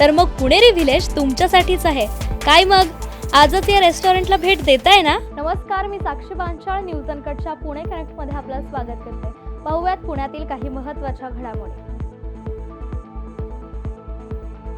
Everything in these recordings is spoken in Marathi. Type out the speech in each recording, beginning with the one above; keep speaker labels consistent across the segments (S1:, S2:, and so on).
S1: तर मग पुणेरी व्हिलेज तुमच्यासाठीच आहे. काय मग? आजच या रेस्टॉरंटला भेट देताय ना? नमस्कार मी साक्षी बांचाळ न्यूज अनकटच्या पुणे कनेक्टमध्ये आपलं स्वागत करते. पाहूयात पुण्यातील काही महत्त्वाच्या घडामोडी.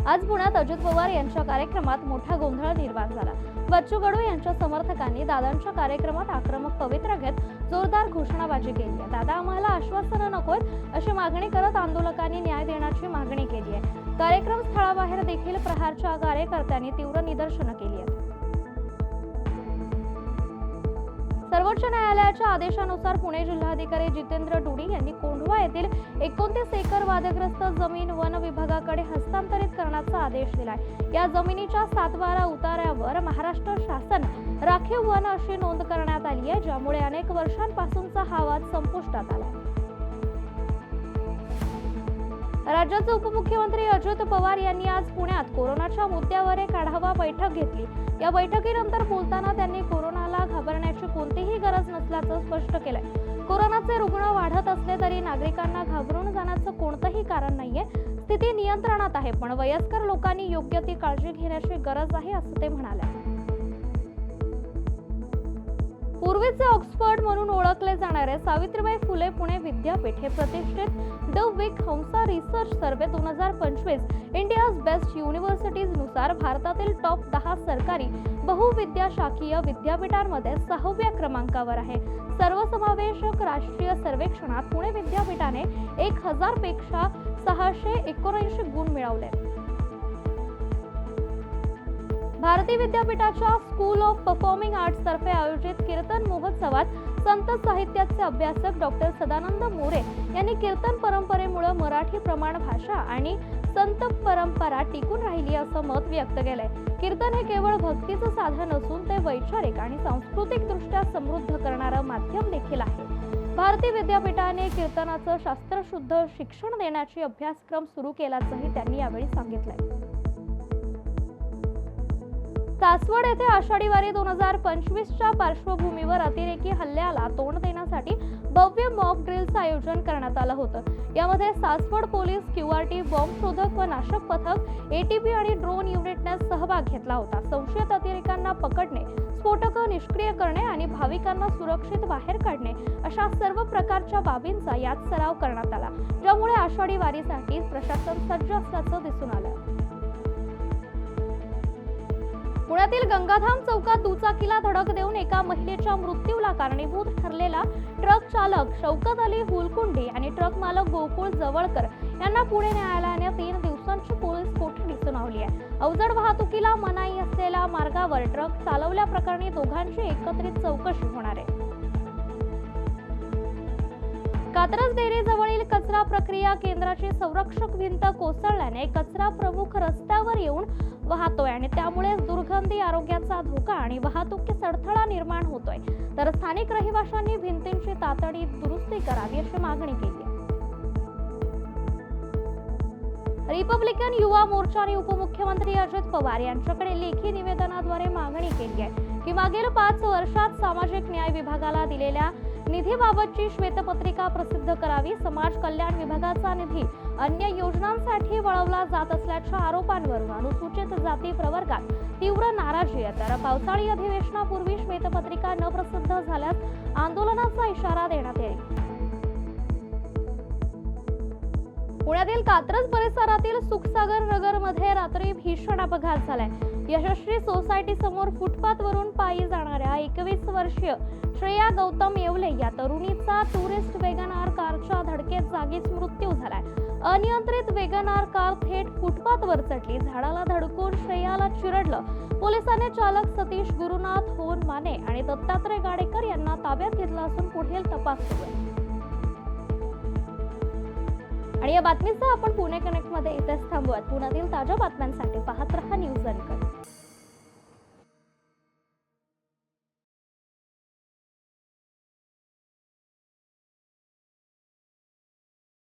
S1: आज पुण्यात अजित पवार यांच्या कार्यक्रमात मोठा गोंधळ निर्माण झाला. बच्चू कडू यांच्या समर्थकांनी दादांच्या कार्यक्रमात आक्रमक पवित्रा घेत जोरदार घोषणाबाजी केली आहे. दादा आम्हाला आश्वासनं नकोत अशी मागणी करत आंदोलकांनी न्याय देण्याची मागणी केली आहे. कार्यक्रम स्थळाबाहेर देखील प्रहारच्या कार्यकर्त्यांनी तीव्र निदर्शनं केली आहेत. सर्वोच्च न्यायालयाच्या आदेशानुसार पुणे जिल्हाधिकारी जितेंद्र डुडी यांनी कोंढवा येथील एकोणतीस एकर वादग्रस्त जमीन वन विभागाकडे हस्तांतरित करण्याचा आदेश दिलाय. या जमिनीच्या सातबारा उतार्यावर महाराष्ट्र शासन राखीव वन अशी नोंद करण्यात आली आहे ज्यामुळे अनेक वर्षांपासूनचा हा वाद संपुष्टात आला राज्याचे उपमुख्यमंत्री अजित पवार यांनी आज पुण्यात कोरोनाच्या मुद्द्यावर एक आढावा बैठक घेतली. या बैठकीनंतर बोलताना त्यांनी कोरोनाला घाबरण्याची कोणतीही गरज नसल्याचं स्पष्ट केलंय. कोरोनाचे रुग्ण वाढत असले तरी नागरिकांना घाबरून जाण्याचं कोणतंही कारण नाहीये. स्थिती नियंत्रणात आहे पण वयस्कर लोकांनी योग्य ती काळजी घेण्याची गरज आहे असं ते म्हणाले. पूर्वीचे ऑक्सफर्ड म्हणून ओळखले जाणारे सावित्रीबाई फुले पुणे विद्यापीठ हे प्रतिष्ठित द विक हंसा रिसर्च सर्वे दोन हजार पंचवीस इंडियाज बेस्ट युनिव्हर्सिटीजनुसार भारतातील टॉप दहा सरकारी बहुविद्याशाखीय विद्यापीठांमध्ये सहाव्या क्रमांकावर आहे. सर्वसमावेशक राष्ट्रीय सर्वेक्षणात पुणे विद्यापीठाने एक हजारपेक्षा सहाशे एकोणऐंशी गुण मिळवले. भारती विद्यापीठाच्या स्कूल ऑफ परफॉर्मिंग आर्ट्स तर्फे आयोजित कीर्तन महोत्सवात संत साहित्याचे अभ्यासक डॉक्टर सदानंद मोरे यांनी कीर्तन परंपरेमुळे मराठी प्रमाण भाषा आणि संत परंपरा टिकून राहिली असं मत व्यक्त केलंय. कीर्तन हे केवळ भक्तीचं साधन असून ते वैचारिक आणि सांस्कृतिक दृष्ट्या समृद्ध करणारं माध्यम देखील आहे. भारती विद्यापीठाने कीर्तनाचं शास्त्रशुद्ध शिक्षण देण्याची अभ्यासक्रम सुरू केल्याचंही त्यांनी यावेळी सांगितलंय. सासवड येथे आषाढी वारी दोन हजार पंचवीसच्या पार्श्वभूमीवर अतिरेकी हल्ल्याला तोंड देण्यासाठी भव्य मॉक ड्रिलचं आयोजन करण्यात आलं होतं. यामध्ये सासवड पोलीस क्यूआरटी बॉम्ब शोधक व नाशक पथक एटीपी आणि ड्रोन युनिटने सहभाग घेतला होता. संशयित अतिरेक्यांना पकडणे स्फोटकं निष्क्रिय करणे आणि भाविकांना सुरक्षित बाहेर काढणे अशा सर्व प्रकारच्या बाबींचा यात सराव करण्यात आला. ज्यामुळे आषाढी वारीसाठी प्रशासन सज्ज असल्याचं दिसून आलं. पुण्यातील गंगाधाम चौकात दुचाकीला धडक देऊन एका महिलेच्या मृत्यूला कारणीभूत ठरलेला ट्रक चालक शौकत अली हुलकुंडे आणि ट्रक मालक गोकुळ जवळकर यांना पुणे न्यायालयाने तीन दिवसांची पोलीस कोठडी सुनावली आहे. अवजड वाहतुकीला मनाई असलेल्या मार्गावर ट्रक चालवल्याप्रकरणी दोघांची एकत्रित चौकशी होणार आहे. कात्रज डेअरी जवळील कचरा प्रक्रिया केंद्राची संरक्षक भिंत कोसळल्याने कचरा प्रमुख रस्त्यावर येऊन वाहतोय आणि त्यामुळे दुर्गंधी आरोग्याचा धोका आणि वाहतुकीस अडथळा निर्माण होतोय तर स्थानिक रहिवाशांनी भिंतींची तातडीत दुरुस्ती करावी अशी मागणी केली आहे. रिपब्लिकन युवा मोर्चाने उपमुख्यमंत्री अजित पवार यांच्याकडे लेखी निवेदनाद्वारे मागणी केली आहे की मागील पाच वर्षात सामाजिक न्याय विभागाला दिलेल्या निधीबाबतची श्वेतपत्रिका प्रसिद्ध करावी. समाज कल्याण विभागाचा निधी अन्य योजनांसाठी वळवला जात असल्याच्या आरोपांवरून अनुसूचित जाती प्रवर्गात तीव्र नाराजी आहे तर पावसाळी अधिवेशनापूर्वी श्वेतपत्रिका न प्रसिद्ध झाल्यास आंदोलनाचा इशारा देण्यात येईल. पुण्यातील कात्रज परिसरातील सुखसागर नगरमध्ये रात्री भीषण अपघात झालाय. यशस्वी सोसायटी समोर फुटपाथ वरून पायी जाणाऱ्या एकवीस वर्षीय श्रेया गौतम येवले या तरुणीचा टुरिस्ट वेगनार कारच्या धडकेत जागीच मृत्यू झालाय. अनियंत्रित वेगनार कार थेट फुटपाथवर चढली. झाडाला धडकून श्रेयाला चिरडलं. पोलिसांनी चालक सतीश गुरुनाथ होन माने आणि दत्तात्रय गाडेकर यांना ताब्यात घेतलं असून पुढील तपास सुरू आहे. आणि या बातमीचा आपण पुणे कनेक्टमध्ये इथेच थांबूयात. पुण्यातील ताज्या बातम्यांसाठी पाहत रहा न्यूज अनकर